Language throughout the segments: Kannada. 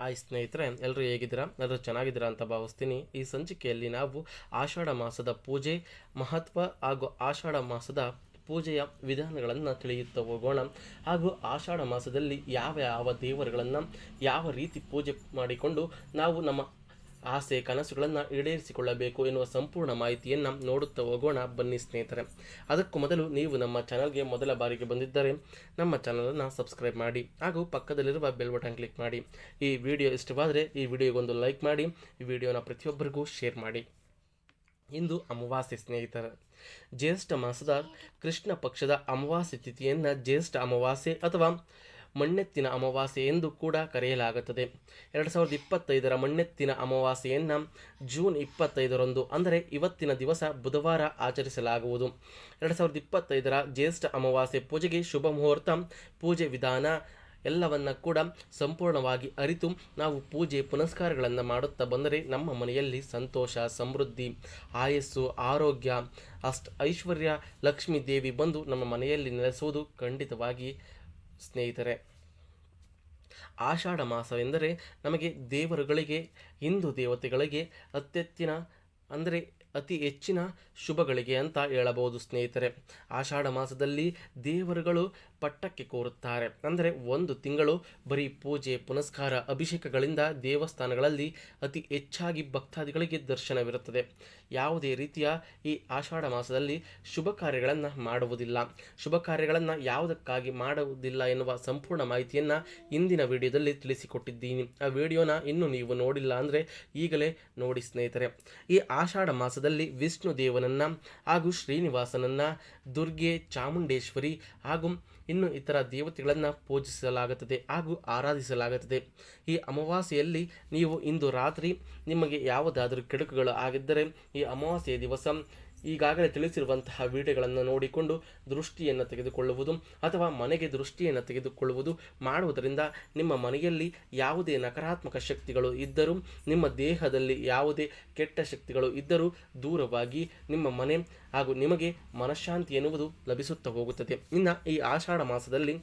ಹಾಯ್ ಸ್ನೇಹಿತರೆ ಎಲ್ಲರೂ ಹೇಗಿದ್ದೀರಾ? ಎಲ್ಲರೂ ಚೆನ್ನಾಗಿದ್ದೀರಾ ಅಂತ ಭಾವಿಸ್ತೀನಿ. ಈ ಸಂಚಿಕೆಯಲ್ಲಿ ನಾವು ಆಷಾಢ ಮಾಸದ ಪೂಜೆ, ಮಹತ್ವ ಹಾಗೂ ಆಷಾಢ ಮಾಸದ ಪೂಜೆಯ ವಿಧಾನಗಳನ್ನು ತಿಳಿಯುತ್ತಾ ಹೋಗೋಣ. ಹಾಗೂ ಆಷಾಢ ಮಾಸದಲ್ಲಿ ಯಾವ ಯಾವ ದೇವರುಗಳನ್ನು ಯಾವ ರೀತಿ ಪೂಜೆ ಮಾಡಿಕೊಂಡು ನಾವು ನಮ್ಮ ಆಸೆ ಕನಸುಗಳನ್ನು ಈಡೇರಿಸಿಕೊಳ್ಳಬೇಕು ಎನ್ನುವ ಸಂಪೂರ್ಣ ಮಾಹಿತಿಯನ್ನು ನೋಡುತ್ತಾ ಹೋಗೋಣ ಬನ್ನಿ ಸ್ನೇಹಿತರೆ. ಅದಕ್ಕೂ ಮೊದಲು ನೀವು ನಮ್ಮ ಚಾನಲ್ಗೆ ಮೊದಲ ಬಾರಿಗೆ ಬಂದಿದ್ದರೆ ನಮ್ಮ ಚಾನಲನ್ನು ಸಬ್ಸ್ಕ್ರೈಬ್ ಮಾಡಿ ಹಾಗೂ ಪಕ್ಕದಲ್ಲಿರುವ ಬೆಲ್ ಬಟನ್ ಕ್ಲಿಕ್ ಮಾಡಿ. ಈ ವಿಡಿಯೋ ಇಷ್ಟವಾದರೆ ಈ ವಿಡಿಯೋಗೊಂದು ಲೈಕ್ ಮಾಡಿ, ಈ ವಿಡಿಯೋನ ಪ್ರತಿಯೊಬ್ಬರಿಗೂ ಶೇರ್ ಮಾಡಿ. ಇಂದು ಅಮಾವಾಸ್ಯೆ ಸ್ನೇಹಿತರೆ. ಜ್ಯೇಷ್ಠ ಮಾಸದ ಕೃಷ್ಣ ಪಕ್ಷದ ಅಮಾವಾಸ್ಯೆ ತಿಥಿಯನ್ನು ಜ್ಯೇಷ್ಠ ಅಮಾವಾಸ್ಯೆ ಅಥವಾ ಮಣ್ಣೆತ್ತಿನ ಅಮಾವಾಸ್ಯೆ ಎಂದು ಕೂಡ ಕರೆಯಲಾಗುತ್ತದೆ. ಎರಡು ಸಾವಿರದ ಇಪ್ಪತ್ತೈದರ ಮಣ್ಣೆತ್ತಿನ ಅಮಾವಾಸ್ಯೆಯನ್ನು ಜೂನ್ ಇಪ್ಪತ್ತೈದರಂದು, ಅಂದರೆ ಇವತ್ತಿನ ದಿವಸ ಬುಧವಾರ ಆಚರಿಸಲಾಗುವುದು. ಎರಡು ಸಾವಿರದ ಇಪ್ಪತ್ತೈದರ ಜ್ಯೇಷ್ಠ ಅಮಾವಾಸ್ಯೆ ಪೂಜೆಗೆ ಶುಭ ಮುಹೂರ್ತ, ಪೂಜೆ ವಿಧಾನ ಎಲ್ಲವನ್ನ ಕೂಡ ಸಂಪೂರ್ಣವಾಗಿ ಅರಿತು ನಾವು ಪೂಜೆ ಪುನಸ್ಕಾರಗಳನ್ನು ಮಾಡುತ್ತಾ ಬಂದರೆ ನಮ್ಮ ಮನೆಯಲ್ಲಿ ಸಂತೋಷ, ಸಮೃದ್ಧಿ, ಆಯಸ್ಸು, ಆರೋಗ್ಯ, ಅಷ್ಟ ಐಶ್ವರ್ಯ, ಲಕ್ಷ್ಮೀ ದೇವಿ ಬಂದು ನಮ್ಮ ಮನೆಯಲ್ಲಿ ನೆಲೆಸುವುದು ಖಂಡಿತವಾಗಿ ಸ್ನೇಹಿತರೆ, ಆಷಾಢ ಮಾಸವೆಂದರೆ ನಮಗೆ ದೇವರುಗಳಿಗೆ, ಹಿಂದೂ ದೇವತೆಗಳಿಗೆ ಅತ್ಯತ್ತಿನ, ಅಂದರೆ ಅತಿ ಹೆಚ್ಚಿನ ಶುಭಗಳಿಗೆ ಅಂತ ಹೇಳಬಹುದು ಸ್ನೇಹಿತರೆ. ಆಷಾಢ ಮಾಸದಲ್ಲಿ ದೇವರುಗಳು ಪಟ್ಟಕ್ಕೆ ಕೋರುತ್ತಾರೆ. ಅಂದರೆ ಒಂದು ತಿಂಗಳು ಬರೀ ಪೂಜೆ, ಪುನಸ್ಕಾರ, ಅಭಿಷೇಕಗಳಿಂದ ದೇವಸ್ಥಾನಗಳಲ್ಲಿ ಅತಿ ಹೆಚ್ಚಾಗಿ ಭಕ್ತಾದಿಗಳಿಗೆ ದರ್ಶನವಿರುತ್ತದೆ. ಯಾವುದೇ ರೀತಿಯ ಈ ಆಷಾಢ ಮಾಸದಲ್ಲಿ ಶುಭ ಕಾರ್ಯಗಳನ್ನು ಮಾಡುವುದಿಲ್ಲ. ಶುಭ ಕಾರ್ಯಗಳನ್ನು ಯಾವುದಕ್ಕಾಗಿ ಮಾಡುವುದಿಲ್ಲ ಎನ್ನುವ ಸಂಪೂರ್ಣ ಮಾಹಿತಿಯನ್ನು ಇಂದಿನ ವಿಡಿಯೋದಲ್ಲಿ ತಿಳಿಸಿಕೊಟ್ಟಿದ್ದೀನಿ. ಆ ವಿಡಿಯೋನ ಇನ್ನೂ ನೀವು ನೋಡಿಲ್ಲ ಅಂದರೆ ಈಗಲೇ ನೋಡಿ ಸ್ನೇಹಿತರೆ. ಈ ಆಷಾಢ ಮಾಸದಲ್ಲಿ ವಿಷ್ಣು ದೇವನನ್ನು ಹಾಗೂ ಶ್ರೀನಿವಾಸನನ್ನು, ದುರ್ಗೆ ಚಾಮುಂಡೇಶ್ವರಿ ಹಾಗೂ ಇನ್ನು ಇತರ ದೇವತೆಗಳನ್ನು ಪೂಜಿಸಲಾಗುತ್ತದೆ ಹಾಗೂ ಆರಾಧಿಸಲಾಗುತ್ತದೆ. ಈ ಅಮಾವಾಸ್ಯೆಯಲ್ಲಿ ನೀವು ಇಂದು ರಾತ್ರಿ ನಿಮಗೆ ಯಾವುದಾದರೂ ಕೆಡುಕುಗಳು ಆಗಿದ್ದರೆ ಈ ಅಮಾವಾಸ್ಯೆಯ ದಿವಸ ಈಗಾಗಲೇ ತಿಳಿಸಿರುವಂತಹ ವಿಡಿಯೋಗಳನ್ನು ನೋಡಿಕೊಂಡು ದೃಷ್ಟಿಯನ್ನು ತೆಗೆದುಕೊಳ್ಳುವುದು ಅಥವಾ ಮನೆಗೆ ದೃಷ್ಟಿಯನ್ನು ತೆಗೆದುಕೊಳ್ಳುವುದು ಮಾಡುವುದರಿಂದ ನಿಮ್ಮ ಮನೆಯಲ್ಲಿ ಯಾವುದೇ ನಕಾರಾತ್ಮಕ ಶಕ್ತಿಗಳು ಇದ್ದರೂ, ನಿಮ್ಮ ದೇಹದಲ್ಲಿ ಯಾವುದೇ ಕೆಟ್ಟ ಶಕ್ತಿಗಳು ಇದ್ದರೂ ದೂರವಾಗಿ ನಿಮ್ಮ ಮನೆ ಹಾಗೂ ನಿಮಗೆ ಮನಃಶಾಂತಿ ಎನ್ನುವುದು ಲಭಿಸುತ್ತಾ ಹೋಗುತ್ತದೆ. ಇನ್ನು ಈ ಆಷಾಢ ಮಾಸದಲ್ಲಿ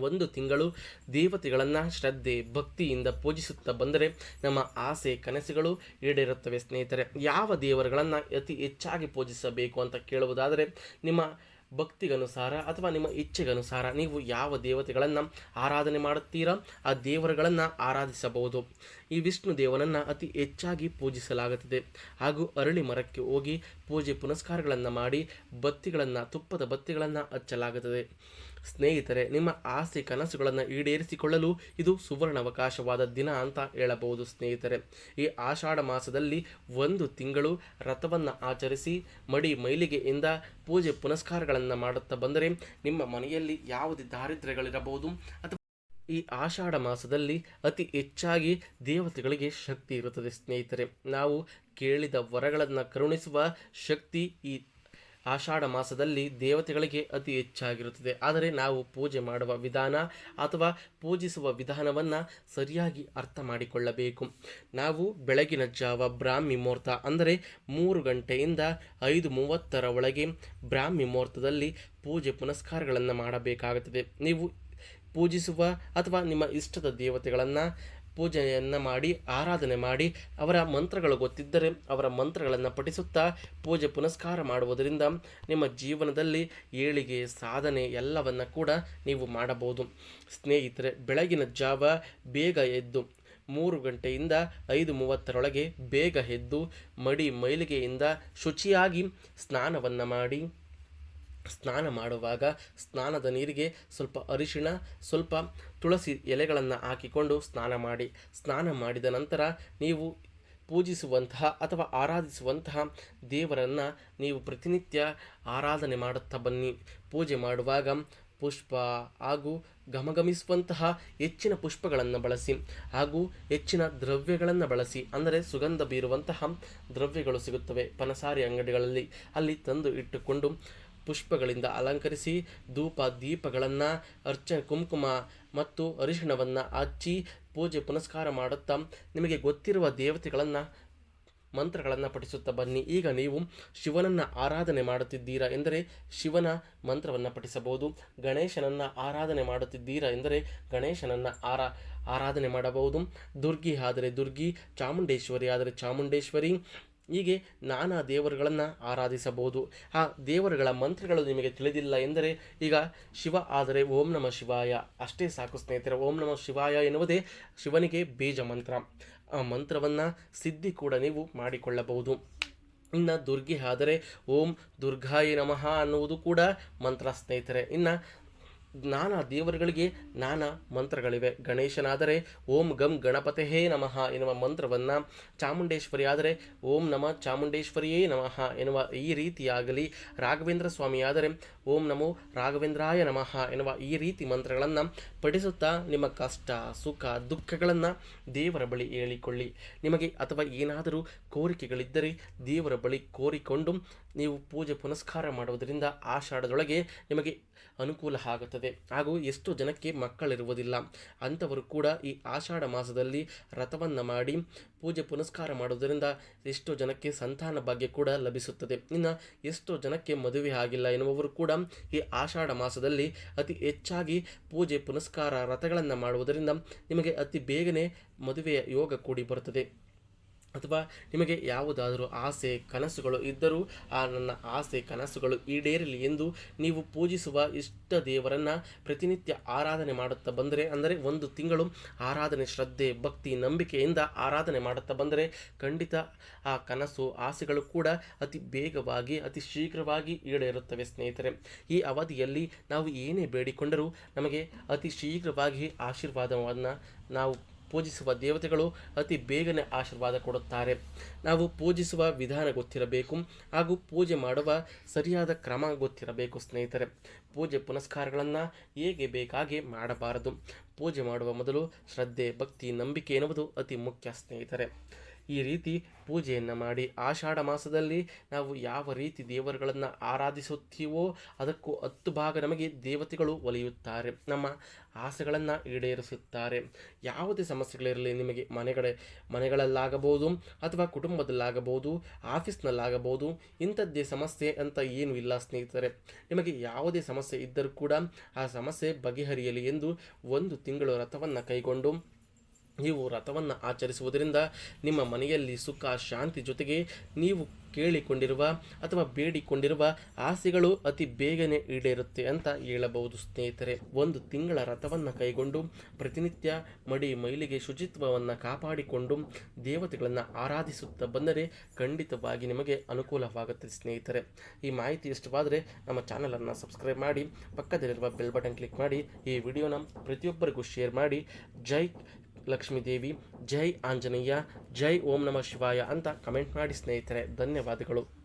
ಒಂದು ತಿಂಗಳು ದೇವತೆಗಳನ್ನು ಶ್ರದ್ಧೆ, ಭಕ್ತಿಯಿಂದ ಪೂಜಿಸುತ್ತಾ ಬಂದರೆ ನಮ್ಮ ಆಸೆ, ಕನಸುಗಳು ಈಡೇರುತ್ತವೆ ಸ್ನೇಹಿತರೆ. ಯಾವ ದೇವರುಗಳನ್ನು ಅತಿ ಹೆಚ್ಚಾಗಿ ಪೂಜಿಸಬೇಕು ಅಂತ ಕೇಳುವುದಾದರೆ ನಿಮ್ಮ ಭಕ್ತಿಗನುಸಾರ ಅಥವಾ ನಿಮ್ಮ ಇಚ್ಛೆಗನುಸಾರ ನೀವು ಯಾವ ದೇವತೆಗಳನ್ನು ಆರಾಧನೆ ಮಾಡುತ್ತೀರಾ, ಆ ದೇವರುಗಳನ್ನು ಆರಾಧಿಸಬಹುದು. ಈ ವಿಷ್ಣು ದೇವನನ್ನು ಅತಿ ಹೆಚ್ಚಾಗಿ ಪೂಜಿಸಲಾಗುತ್ತದೆ. ಹಾಗೂ ಅರಳಿ ಮರಕ್ಕೆ ಹೋಗಿ ಪೂಜೆ ಪುನಸ್ಕಾರಗಳನ್ನು ಮಾಡಿ ಬತ್ತಿಗಳನ್ನು, ತುಪ್ಪದ ಬತ್ತಿಗಳನ್ನು ಹಚ್ಚಲಾಗುತ್ತದೆ. ಸ್ನೇಹಿತರೆ, ನಿಮ್ಮ ಆಸೆ ಕನಸುಗಳನ್ನು ಈಡೇರಿಸಿಕೊಳ್ಳಲು ಇದು ಸುವರ್ಣ ಅವಕಾಶವಾದ ದಿನ ಅಂತ ಹೇಳಬಹುದು ಸ್ನೇಹಿತರೆ. ಈ ಆಷಾಢ ಮಾಸದಲ್ಲಿ ಒಂದು ತಿಂಗಳು ರಥವನ್ನು ಆಚರಿಸಿ ಮಡಿ ಮೈಲಿಗೆಯಿಂದ ಪೂಜೆ ಪುನಸ್ಕಾರಗಳನ್ನು ಮಾಡುತ್ತಾ ಬಂದರೆ ನಿಮ್ಮ ಮನೆಯಲ್ಲಿ ಯಾವುದೇ ದಾರಿದ್ರ್ಯಗಳಿರಬಹುದು ಅಥವಾ ಈ ಆಷಾಢ ಮಾಸದಲ್ಲಿ ಅತಿ ಹೆಚ್ಚಾಗಿ ದೇವತೆಗಳಿಗೆ ಶಕ್ತಿ ಇರುತ್ತದೆ ಸ್ನೇಹಿತರೆ. ನಾವು ಕೇಳಿದ ವರಗಳನ್ನು ಕರುಣಿಸುವ ಶಕ್ತಿ ಈ ಆಷಾಢ ಮಾಸದಲ್ಲಿ ದೇವತೆಗಳಿಗೆ ಅತಿ ಹೆಚ್ಚಾಗಿರುತ್ತದೆ. ಆದರೆ ನಾವು ಪೂಜೆ ಮಾಡುವ ವಿಧಾನ ಅಥವಾ ಪೂಜಿಸುವ ವಿಧಾನವನ್ನು ಸರಿಯಾಗಿ ಅರ್ಥ ಮಾಡಿಕೊಳ್ಳಬೇಕು. ನಾವು ಬೆಳಗಿನ ಜಾವ ಬ್ರಾಹ್ಮಿ ಮುಹೂರ್ತ ಅಂದರೆ ಮೂರು ಗಂಟೆಯಿಂದ ಐದು ಮೂವತ್ತರ ಒಳಗೆ ಬ್ರಾಹ್ಮಿ ಮುಹೂರ್ತದಲ್ಲಿ ಪೂಜೆ ಪುನಸ್ಕಾರಗಳನ್ನು ಮಾಡಬೇಕಾಗುತ್ತದೆ. ನೀವು ಪೂಜಿಸುವ ಅಥವಾ ನಿಮ್ಮ ಇಷ್ಟದ ದೇವತೆಗಳನ್ನು ಪೂಜೆಯನ್ನು ಮಾಡಿ, ಆರಾಧನೆ ಮಾಡಿ, ಅವರ ಮಂತ್ರಗಳು ಗೊತ್ತಿದ್ದರೆ ಅವರ ಮಂತ್ರಗಳನ್ನು ಪಠಿಸುತ್ತಾ ಪೂಜೆ ಪುನಸ್ಕಾರ ಮಾಡುವುದರಿಂದ ನಿಮ್ಮ ಜೀವನದಲ್ಲಿ ಏಳಿಗೆ ಸಾಧನೆ ಎಲ್ಲವನ್ನು ಕೂಡ ನೀವು ಮಾಡಬಹುದು. ಸ್ನೇಹಿತರೆ, ಬೆಳಗಿನ ಜಾವ ಬೇಗ ಎದ್ದು ಮೂರು ಗಂಟೆಯಿಂದ ಐದು ಮೂವತ್ತರೊಳಗೆ ಬೇಗ ಎದ್ದು ಮಡಿ ಮೈಲಿಗೆಯಿಂದ ಶುಚಿಯಾಗಿ ಸ್ನಾನವನ್ನು ಮಾಡಿ ಸ್ನಾನ ಮಾಡುವಾಗ ಸ್ನಾನದ ನೀರಿಗೆ ಸ್ವಲ್ಪ ಅರಿಶಿಣ, ಸ್ವಲ್ಪ ತುಳಸಿ ಎಲೆಗಳನ್ನು ಹಾಕಿಕೊಂಡು ಸ್ನಾನ ಮಾಡಿ. ಸ್ನಾನ ಮಾಡಿದ ನಂತರ ನೀವು ಪೂಜಿಸುವಂತಹ ಅಥವಾ ಆರಾಧಿಸುವಂತಹ ದೇವರನ್ನು ನೀವು ಪ್ರತಿನಿತ್ಯ ಆರಾಧನೆ ಮಾಡುತ್ತಾ ಬನ್ನಿ. ಪೂಜೆ ಮಾಡುವಾಗ ಪುಷ್ಪ ಹಾಗೂ ಗಮಗಮಿಸುವಂತಹ ಹೆಚ್ಚಿನ ಪುಷ್ಪಗಳನ್ನು ಬಳಸಿ ಹಾಗೂ ಹೆಚ್ಚಿನ ದ್ರವ್ಯಗಳನ್ನು ಬಳಸಿ, ಅಂದರೆ ಸುಗಂಧ ಬೀರುವಂತಹ ದ್ರವ್ಯಗಳು ಸಿಗುತ್ತವೆ ಪನಸಾರಿ ಅಂಗಡಿಗಳಲ್ಲಿ. ಅಲ್ಲಿ ತಂದು ಇಟ್ಟುಕೊಂಡು ಪುಷ್ಪಗಳಿಂದ ಅಲಂಕರಿಸಿ ಧೂಪ ದೀಪಗಳನ್ನು, ಅರ್ಚ ಕುಂಕುಮ ಮತ್ತು ಅರಿಶಿಣವನ್ನು ಹಚ್ಚಿ ಪೂಜೆ ಪುನಸ್ಕಾರ ಮಾಡುತ್ತಾ ನಿಮಗೆ ಗೊತ್ತಿರುವ ದೇವತೆಗಳನ್ನು, ಮಂತ್ರಗಳನ್ನು ಪಠಿಸುತ್ತಾ ಬನ್ನಿ. ಈಗ ನೀವು ಶಿವನನ್ನು ಆರಾಧನೆ ಮಾಡುತ್ತಿದ್ದೀರಾ ಎಂದರೆ ಶಿವನ ಮಂತ್ರವನ್ನು ಪಠಿಸಬಹುದು. ಗಣೇಶನನ್ನು ಆರಾಧನೆ ಮಾಡುತ್ತಿದ್ದೀರಾ ಎಂದರೆ ಗಣೇಶನನ್ನು ಆರಾ, ಆರಾಧನೆ ಮಾಡಬಹುದು. ದುರ್ಗಿ ಆದರೆ ದುರ್ಗಿ, ಚಾಮುಂಡೇಶ್ವರಿ ಆದರೆ ಚಾಮುಂಡೇಶ್ವರಿ ಹೀಗೆ ನಾನಾ ದೇವರುಗಳನ್ನು ಆರಾಧಿಸಬಹುದು. ಆ ದೇವರುಗಳ ಮಂತ್ರಗಳು ನಿಮಗೆ ತಿಳಿದಿಲ್ಲ ಎಂದರೆ ಈಗ ಶಿವ ಆದರೆ ಓಂ ನಮ ಶಿವಾಯ. ಅಷ್ಟೇ ಸಾಕು ಸ್ನೇಹಿತರೆ, ಓಂ ನಮ ಶಿವಾಯ ಎನ್ನುವುದೇ ಶಿವನಿಗೆ ಬೀಜ ಮಂತ್ರ. ಆ ಮಂತ್ರವನ್ನು ಸಿದ್ಧಿ ಕೂಡ ನೀವು ಮಾಡಿಕೊಳ್ಳಬಹುದು. ಇನ್ನು ದುರ್ಗೆ ಆದರೆ ಓಂ ದುರ್ಗಾಯ ನಮಃ ಅನ್ನುವುದು ಕೂಡ ಮಂತ್ರ ಸ್ನೇಹಿತರೆ. ಇನ್ನು ನಾನಾ ದೇವರುಗಳಿಗೆ ನಾನಾ ಮಂತ್ರಗಳಿವೆ. ಗಣೇಶನಾದರೆ ಓಂ ಗಂ ಗಣಪತೇ ನಮಃ ಎನ್ನುವ ಮಂತ್ರವನ್ನು ಚಾಮುಂಡೇಶ್ವರಿ ಆದರೆ ಓಂ ನಮ ಚಾಮುಂಡೇಶ್ವರಿಯೇ ನಮಃ ಎನ್ನುವ ಈ ರೀತಿಯಾಗಲಿ. ರಾಘವೇಂದ್ರ ಸ್ವಾಮಿಯಾದರೆ ಓಂ ನಮೋ ರಾಘವೇಂದ್ರಾಯ ನಮಃ ಎನ್ನುವ ಈ ರೀತಿ ಮಂತ್ರಗಳನ್ನು ಪಠಿಸುತ್ತಾ ನಿಮ್ಮ ಕಷ್ಟ, ಸುಖ, ದುಃಖಗಳನ್ನು ದೇವರ ಬಳಿ ಹೇಳಿಕೊಳ್ಳಿ. ನಿಮಗೆ ಅಥವಾ ಏನಾದರೂ ಕೋರಿಕೆಗಳಿದ್ದರೆ ದೇವರ ಬಳಿ ಕೋರಿಕೊಂಡು ನೀವು ಪೂಜೆ ಪುನಸ್ಕಾರ ಮಾಡುವುದರಿಂದ ಆಷಾಢದೊಳಗೆ ನಿಮಗೆ ಅನುಕೂಲ ಆಗುತ್ತದೆ. ಹಾಗೂ ಎಷ್ಟು ಜನಕ್ಕೆ ಮಕ್ಕಳಿರುವುದಿಲ್ಲ. ಅಂಥವರು ಕೂಡ ಈ ಆಷಾಢ ಮಾಸದಲ್ಲಿ ರಥವನ್ನು ಮಾಡಿ ಪೂಜೆ ಪುನಸ್ಕಾರ ಮಾಡುವುದರಿಂದ ಎಷ್ಟೋ ಜನಕ್ಕೆ ಸಂತಾನ ಭಾಗ್ಯ ಕೂಡ ಲಭಿಸುತ್ತದೆ. ಇನ್ನು ಎಷ್ಟೋ ಜನಕ್ಕೆ ಮದುವೆ ಆಗಿಲ್ಲ ಎನ್ನುವವರು ಕೂಡ ಈ ಆಷಾಢ ಮಾಸದಲ್ಲಿ ಅತಿ ಹೆಚ್ಚಾಗಿ ಪೂಜೆ ಪುನಸ್ಕಾರ ರಥಗಳನ್ನು ಮಾಡುವುದರಿಂದ ನಿಮಗೆ ಅತಿ ಬೇಗನೆ ಮದುವೆಯ ಯೋಗ ಕೂಡಿ ಬರುತ್ತದೆ. ಅಥವಾ ನಿಮಗೆ ಯಾವುದಾದರೂ ಆಸೆ, ಕನಸುಗಳು ಇದ್ದರೂ ಆ ನನ್ನ ಆಸೆ, ಕನಸುಗಳು ಈಡೇರಲಿ ಎಂದು ನೀವು ಪೂಜಿಸುವ ಇಷ್ಟ ದೇವರನ್ನು ಪ್ರತಿನಿತ್ಯ ಆರಾಧನೆ ಮಾಡುತ್ತಾ ಬಂದರೆ, ಅಂದರೆ ಒಂದು ತಿಂಗಳು ಆರಾಧನೆ ಶ್ರದ್ಧೆ, ಭಕ್ತಿ, ನಂಬಿಕೆಯಿಂದ ಆರಾಧನೆ ಮಾಡುತ್ತಾ ಬಂದರೆ ಖಂಡಿತ ಆ ಕನಸು, ಆಸೆಗಳು ಕೂಡ ಅತಿ ಬೇಗವಾಗಿ, ಅತಿ ಶೀಘ್ರವಾಗಿ ಈಡೇರುತ್ತವೆ ಸ್ನೇಹಿತರೆ. ಈ ಅವಧಿಯಲ್ಲಿ ನಾವು ಏನೇ ಬೇಡಿಕೊಂಡರೂ ನಮಗೆ ಅತಿ ಶೀಘ್ರವಾಗಿ ಆಶೀರ್ವಾದವನ್ನು ನಾವು ಪೂಜಿಸುವ ದೇವತೆಗಳು ಅತಿ ಬೇಗನೆ ಆಶೀರ್ವಾದ ಕೊಡುತ್ತಾರೆ. ನಾವು ಪೂಜಿಸುವ ವಿಧಾನ ಗೊತ್ತಿರಬೇಕು ಹಾಗೂ ಪೂಜೆ ಮಾಡುವ ಸರಿಯಾದ ಕ್ರಮ ಗೊತ್ತಿರಬೇಕು ಸ್ನೇಹಿತರೆ. ಪೂಜೆ ಪುನಸ್ಕಾರಗಳನ್ನು ಹೇಗೆ ಬೇಕಾಗಿ ಮಾಡಬಾರದು? ಪೂಜೆ ಮಾಡುವ ಮೊದಲು ಶ್ರದ್ಧೆ, ಭಕ್ತಿ, ನಂಬಿಕೆ ಎನ್ನುವುದು ಅತಿ ಮುಖ್ಯ ಸ್ನೇಹಿತರೆ. ಈ ರೀತಿ ಪೂಜೆಯನ್ನು ಮಾಡಿ ಆಷಾಢ ಮಾಸದಲ್ಲಿ ನಾವು ಯಾವ ರೀತಿ ದೇವರುಗಳನ್ನು ಆರಾಧಿಸುತ್ತೀವೋ ಅದಕ್ಕೂ ಹತ್ತು ಭಾಗ ನಮಗೆ ದೇವತೆಗಳು ಒಲಿಯುತ್ತಾರೆ. ನಮ್ಮ ಆಸೆಗಳನ್ನು ಈಡೇರಿಸುತ್ತಾರೆ. ಯಾವುದೇ ಸಮಸ್ಯೆಗಳಿರಲಿ ನಿಮಗೆ ಮನೆಗಳ ಮನೆಗಳಲ್ಲಾಗಬಹುದು ಅಥವಾ ಕುಟುಂಬದಲ್ಲಾಗಬಹುದು, ಆಫೀಸ್ನಲ್ಲಾಗಬಹುದು, ಇಂಥದ್ದೇ ಸಮಸ್ಯೆ ಅಂತ ಏನೂ ಇಲ್ಲ ಸ್ನೇಹಿತರೆ. ನಿಮಗೆ ಯಾವುದೇ ಸಮಸ್ಯೆ ಇದ್ದರೂ ಕೂಡ ಆ ಸಮಸ್ಯೆ ಬಗೆಹರಿಯಲಿ ಎಂದು ಒಂದು ತಿಂಗಳು ರಥವನ್ನು ಕೈಗೊಂಡು ನೀವು ರಥವನ್ನು ಆಚರಿಸುವುದರಿಂದ ನಿಮ್ಮ ಮನೆಯಲ್ಲಿ ಸುಖ, ಶಾಂತಿ ಜೊತೆಗೆ ನೀವು ಕೇಳಿಕೊಂಡಿರುವ ಅಥವಾ ಬೇಡಿಕೊಂಡಿರುವ ಆಸೆಗಳು ಅತಿ ಬೇಗನೆ ಈಡೇರುತ್ತೆ ಅಂತ ಹೇಳಬಹುದು ಸ್ನೇಹಿತರೆ. ಒಂದು ತಿಂಗಳ ರಥವನ್ನು ಕೈಗೊಂಡು ಪ್ರತಿನಿತ್ಯ ಮಡಿ ಮೈಲಿಗೆ ಶುಚಿತ್ವವನ್ನು ಕಾಪಾಡಿಕೊಂಡು ದೇವತೆಗಳನ್ನು ಆರಾಧಿಸುತ್ತಾ ಬಂದರೆ ಖಂಡಿತವಾಗಿ ನಿಮಗೆ ಅನುಕೂಲವಾಗುತ್ತೆ ಸ್ನೇಹಿತರೆ. ಈ ಮಾಹಿತಿ ಇಷ್ಟವಾದರೆ ನಮ್ಮ ಚಾನಲನ್ನು ಸಬ್ಸ್ಕ್ರೈಬ್ ಮಾಡಿ, ಪಕ್ಕದಲ್ಲಿರುವ ಬೆಲ್ ಬಟನ್ ಕ್ಲಿಕ್ ಮಾಡಿ, ಈ ವಿಡಿಯೋನ ಪ್ರತಿಯೊಬ್ಬರಿಗೂ ಶೇರ್ ಮಾಡಿ, ಜೈ ಲಕ್ಷ್ಮೀದೇವಿ ಜೈ ಆಂಜನೇಯ ಜೈ ಓಂ ನಮಃ ಶಿವಾಯ ಅಂತ ಕಮೆಂಟ್ ಮಾಡಿ ಸ್ನೇಹಿತರೆ ಧನ್ಯವಾದಗಳು.